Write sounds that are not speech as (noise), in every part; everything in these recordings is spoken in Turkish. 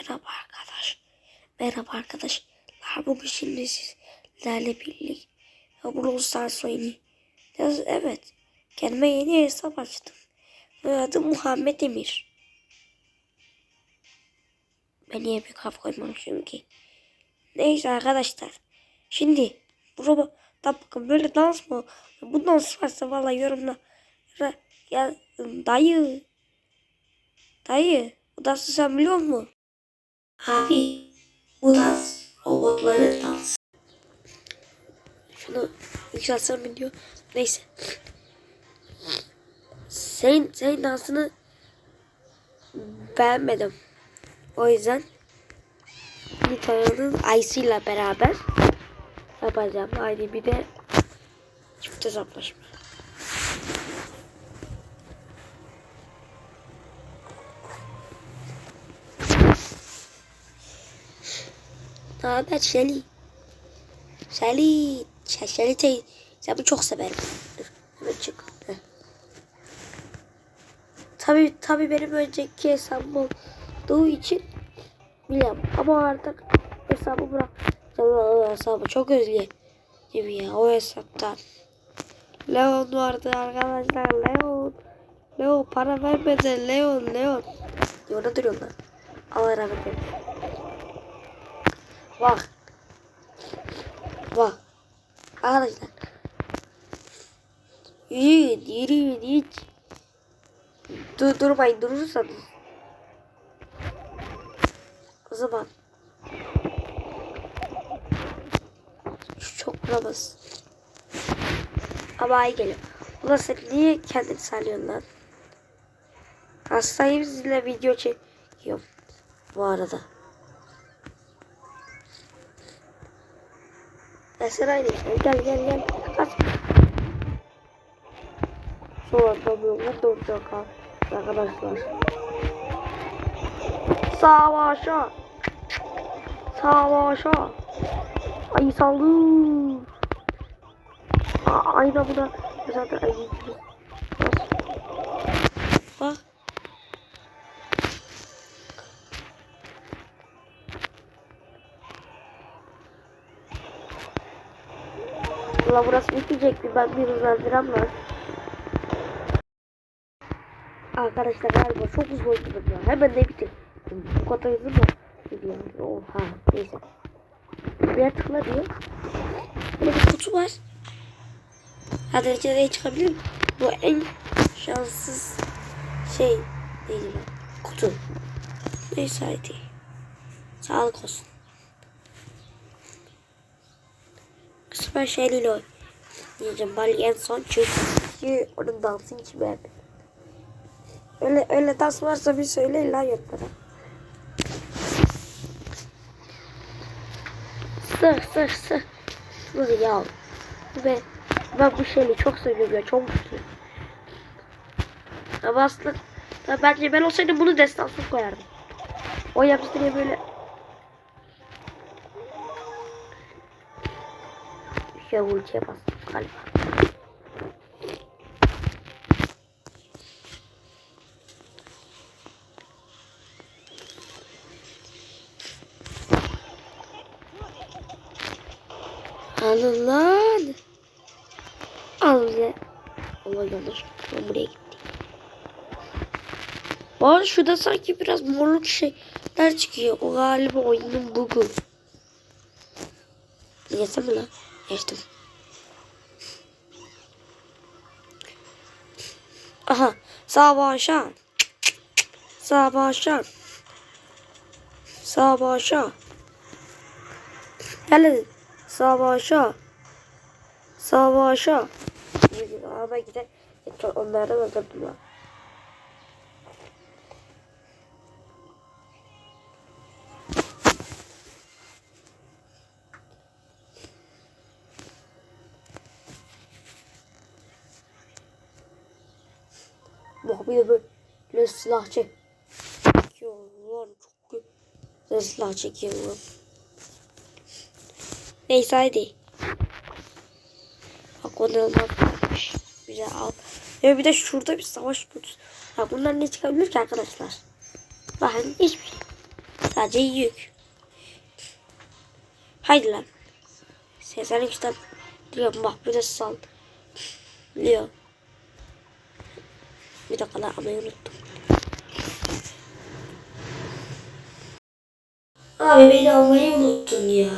Merhaba arkadaş. Merhaba arkadaşlar. Bugün şimdi sizlerle birlikte Brawl Stars oynayacağız. Evet. Kendime yeni hesap açtım. Adım Muhammed Emir. Ben niye bir kaf koymamışım ki? Neyse arkadaşlar. Şimdi bu robotta bakın böyle dans mı? Bu dans varsa valla yorumla. Ya dayı. Dayı. Bu dansı sen biliyor musun? Abi bu dans robotları dans. Şunu yükseltsem mi diyor. Neyse. Senin, senin dansını beğenmedim. O yüzden Nita'nın Ice ile beraber yapacağım. Aynı bir de çift hesaplaşma. Ne haber Şeli? Şeli. Şeli teyze. Seni çok severim. Dur. Hemen çık. Heh. Tabii tabii benim önceki hesabım olduğu için biliyorum. Ama artık hesabı bırak. O hesabı çok özleyeceğim ya o hesaptan. Leon vardı arkadaşlar. Leon. Leon para vermedi. Leon. Leon. Yolda duruyorlar. Allah rahmet eylesin. Bak. Bak. Arkadaşlar. Yürüyün, yürüyün hiç. Dur, durmayın, durursanız. O zaman. Şu çok vuramaz. Ama iyi geliyor. Ulan sen niye kendini salıyorsun lan? Hastayım sizinle video çekiyorum. Bu arada. Esra aynı. Gel gel gel. Kaç. Sonra tabii bu ha. Arkadaşlar. Savaşa. Savaşa. Ay saldır. Aa, Ayna buna. Zaten ayı gibi. Bak. Ulan burası bitmeyecek mi? Ben bir hızlandıram lan. Arkadaşlar galiba çok hızlı oynadım ya. Hemen ne bitir. Bu kadar hızlı mı? Gidiyor. Oha. Neyse. Buraya tıkla diyor. Böyle bir kutu var. Hadi içeriye çıkabilir miyim? Bu en şanssız şey değil mi? Kutu. Neyse hadi. Sağlık olsun. Süper şeyliyle oynayacağım. Bali en son çünkü onun dansını hiç beğenmedim. Öyle, öyle dans varsa bir söyleyin lan yorumlara. Sır sır sır. Sır ya. Ve ben bu şeyi çok seviyorum ya. Çok mutluyum. Ama aslında bence ben olsaydım bunu destansız koyardım. O yaptı diye böyle şey ultiye bastım galiba. Alın lan. Al ya. Allah yanlış. Ben buraya gittim. Bu arada şurada sanki biraz morluk şeyler çıkıyor. O galiba oyunun bugu. Yesem lan? Geçtim. Aha. Savaşan. Savaşan. Savaşan. Gel Savaşa. Savaşa. Ama gider. Onlardan öldürdüm bir de böyle silah çekiyorlar. Çok güzel silah çekiyorlar. Neyse hadi. Bak onu varmış. Güzel al. Ve bir de şurada bir savaş kutusu. Ha bunlar ne çıkabilir ki arkadaşlar? Bakın hiçbir. Sadece yük. Haydi lan. Seslerim işte diyorum bak bir de sal. Biliyor. Bir dakika lan ama unuttum. Abi beni almayı unuttun ya.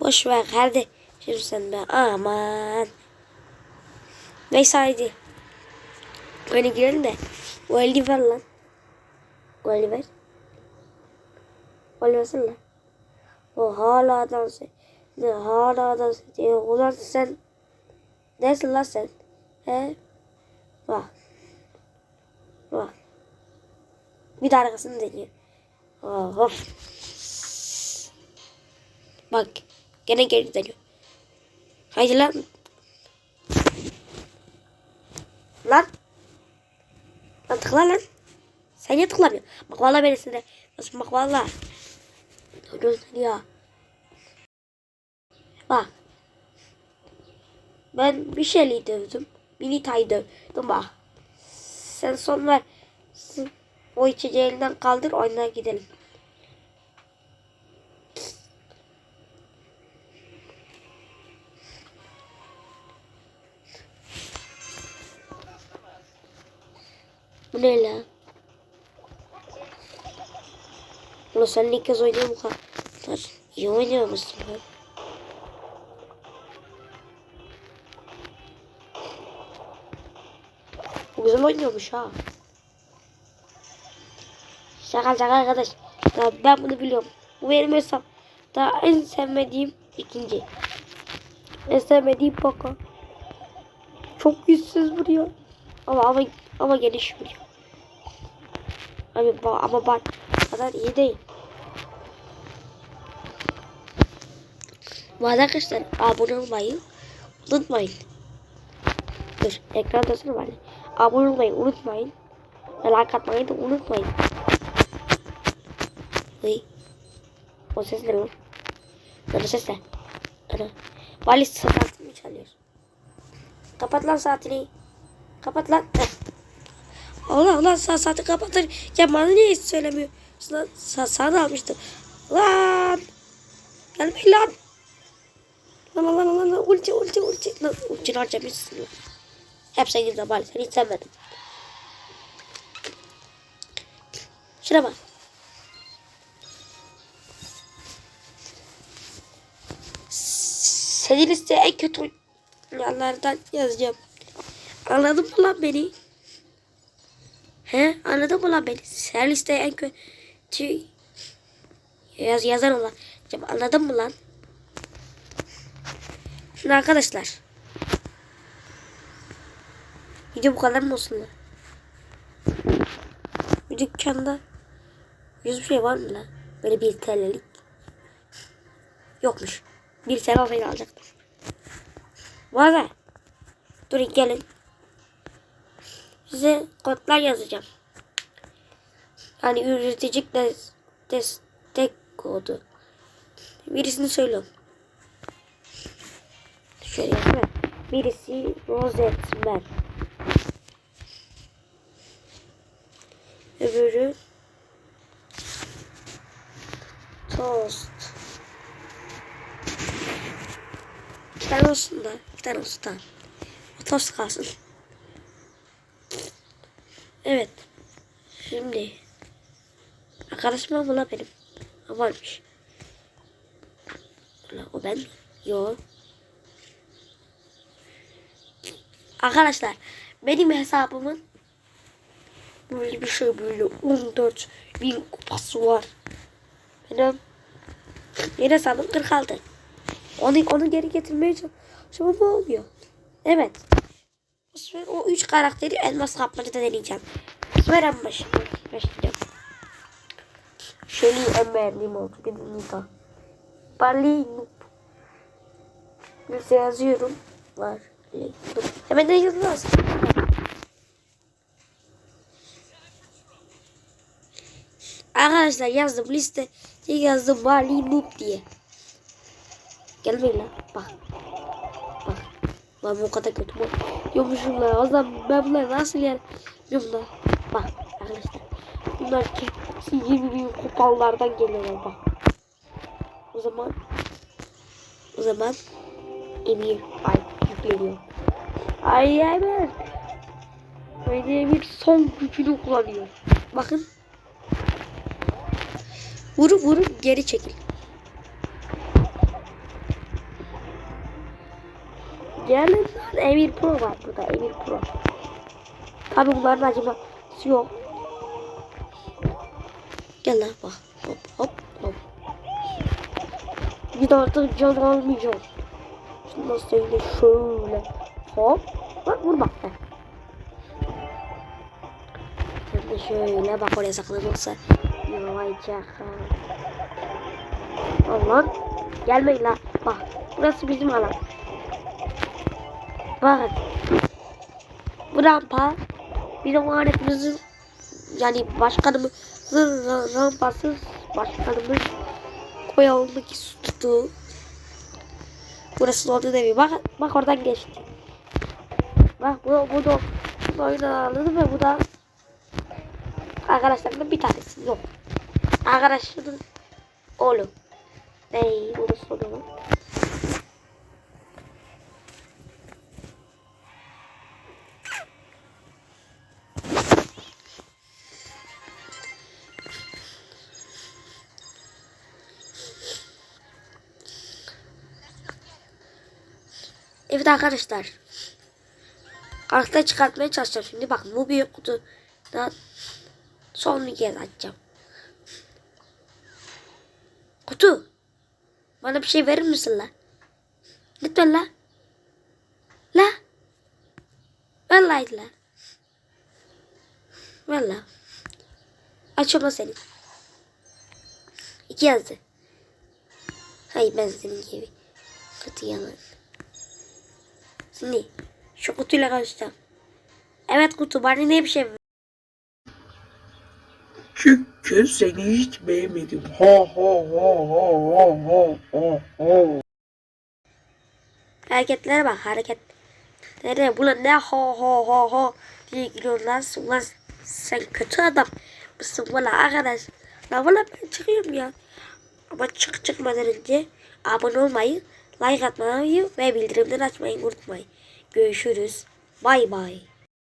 Boş ver hadi. Şimdi sen de aman. Neyse haydi. Oyuna girelim de. O eli ver lan. O eli ver. O eli versene lan. O hala dans ediyor. Hala dans ediyor. Ulan sen. Nesin lan sen? He? Bir de arkasını deniyor. Oh, of. Bak. Gene geri dönüyor. Haydi lan. Lan. Lan tıkla lan. Sen niye tıklamıyorsun? Bak valla beni sinir. Nasıl bak valla. Görüyorsun ya. Bak. Ben bir şeyli dövdüm. Milita'yı dövdüm bak. Sen son ver. O içeceği elinden kaldır oyuna gidelim. Bu ne lan? Ulan sen ilk kez oynuyor bu kadar. İyi oynuyor musun? Güzel oynuyormuş ha. Şaka şaka arkadaş. Ya ben bunu biliyorum. Bu benim hesap. Daha en sevmediğim ikinci. En sevmediğim Poco. Çok güçsüz vuruyor. Ama ama ama geniş vuruyor. Abi ama bak kadar iyi değil. Arada arkadaşlar abone olmayı unutmayın. Dur ekrandasını var. Abone olmayı unutmayın. Ve like atmayı da unutmayın. Uy. O ses ne lan? Lan ses ne? Ana. Vali mi çalıyor? Kapat lan saatini. Kapat lan. (coughs) Allah Allah sa saati kapatır. Ya bana niye hiç söylemiyor? Sana, sa sana almıştım. Lan. Gelmeyin lan. Lan lan lan lan lan. Ulti ulti ulti. Lan harcamışsın lan. Hep sen girdin bari. Seni hiç sevmedim. Şuna bak. Senin liste en kötü oyunlardan yazacağım. Anladın mı lan beni? He? Anladın mı lan beni? Sen liste en kötü yaz yazan olan. Anladın mı lan? Şimdi arkadaşlar. Video bu kadar mı olsun? Bir dükkanda yüz bir şey var mı lan? Böyle bir TL'lik. Yokmuş. Bir TL olsaydı alacaktım. Var da. Durun gelin. Size kodlar yazacağım. Yani üretici des destek kodu. Birisini söylüyorum. Şöyle yazayım. Birisi Rosetman. Öbürü Toast. İki tane olsun da. İki tane olsun tamam. O tost kalsın. Evet. Şimdi. Arkadaşım mı la benim? Ha, varmış. O ben mi? Yo. Arkadaşlar benim hesabımın böyle bir şey böyle 14 bin kupası var. Benim benim hesabım 46. Onu, onu geri getirmeye çalışıyorum ama olmuyor. Evet. Bu sefer o 3 karakteri elmas kapmacı da deneyeceğim. Bu sefer en baş, başlayacağım. Shelly en beğendiğim oldu. Bir de Nita. Bali Noob. Yazıyorum. Var. Hemen de yazılmaz. Arkadaşlar yazdım liste yazdım Bali Noob diye. Gelmeyin lan. Bak. Bak. Lan bu kadar kötü bu. Yokmuşum lan. O zaman ben bunları nasıl yer? Yum lan. Bak. arkadaşlar. Bunlar ki 20 bin kupalardan geliyorlar bak. O zaman o zaman Emir ay yükleniyor. Ay Emir. Haydi Emir son gücünü kullanıyor. Bakın. Vurun vurun geri çekil. Gelin Emir Pro var burada Emir Pro. Tabi bunların acıması yok. Gel lan bak. Hop hop hop. Bir de artık can almayacağım. Şimdi nasıl söyle şöyle. Hop. Bak vur bak be. De şöyle bak oraya saklanırsa. Yavaşça. Allah. Gelmeyin lan. Bak. Burası bizim alan. Bak. Bu rampa bizim öğretmenimizin yani başkanımızın ra- rampasız başkanımız koyalındaki su tuttu. Burası onun evi. Bak, bak oradan geçti. Bak bu, bu da oyunu aldı ve bu da arkadaşlarından bir tanesi yok. Arkadaşının oğlu. Ney? Bunu soruyorum. Evet arkadaşlar. Arkada çıkartmaya çalışacağım şimdi. Bakın bu büyük kutudan son bir kez açacağım. Kutu. Bana bir şey verir misin la? Lütfen la. La. Vallahi la. Vallahi. Açıyorum lan seni. İki yazdı. Hayır ben senin gibi. Kötü yalan. Şimdi şu kutuyla karışacağım. Evet kutu bana ne bir şey ver. Çünkü seni hiç beğenmedim. Ha ha ha ha ha ha ha ha. Hareketlere bak hareket. Nereye buna ne ho ho ho ho diye gülüyorlar. Ulan sen kötü adam mısın valla arkadaş. La valla ben çıkıyorum ya. Ama çık çıkmadan önce abone olmayı, like atmayı ve bildirimleri açmayı unutmayın. Görüşürüz. Bay bay.